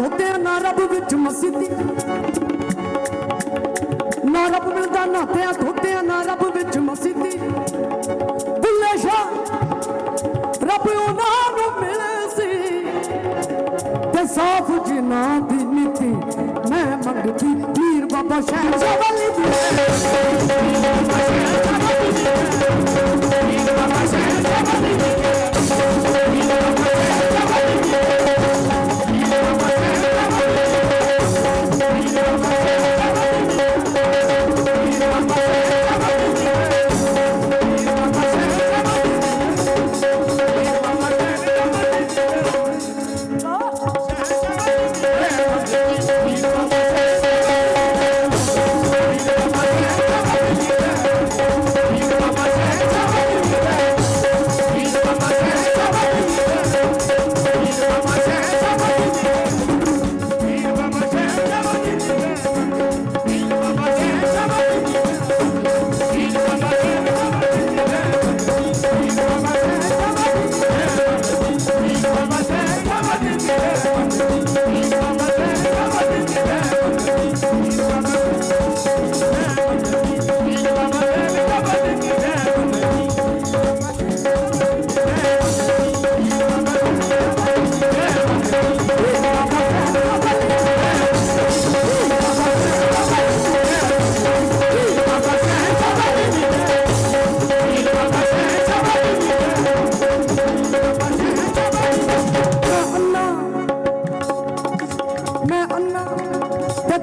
ਨਾਤਿਆਂ ਨਾ ਰੱਬ ਵਿੱਚ ਮਸੀਤੀ। ਨਾ ਰੱਬ ਮਿਲਦਾ ਨਾਤਿਆਂ ਧੋਤਿਆਂ ਨਾ ਰੱਬ ਵਿੱਚ ਮਸੀਤੀ। ਬੁੱਲੇ ਸ਼ਾਹ, ਰੱਬ ਉਹਨਾਂ ਨੂੰ ਮਿਲੇ ਸੀ। ਤੇ ਸਾਫ਼ ਜਿਨਾ ਦੀ ਨੀਤੀ ਮੈਂ ਮੰਗਦੀ, ਪੀਰ ਬਾਬਾ ਸ਼ਹਿਰ ਸ਼ਾਵਲੀ ਦੀ।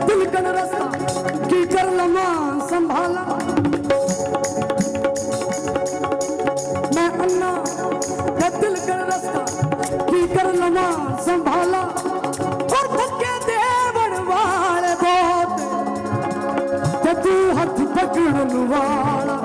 ਤੇ ਦਿਲ ਕਨ ਰਸਤਾ, ਕੀ ਕਰ ਲਵਾਂ, ਸੰਭਾਲਾ। ਮੈਂ ਅੰਨਾ ਤੇ ਦਿਲ ਕਨ ਰਸਤਾ, ਕੀ ਕਰ ਲਵਾਂ, ਸੰਭਾਲਾ। ਔਰ ਧੱਕੇ ਦੇਵਣ ਵਾਲੇ ਬਹੁਤ, ਤੇ ਤੂੰ ਹੱਥ ਪਕੜਨ ਵਾਲਾ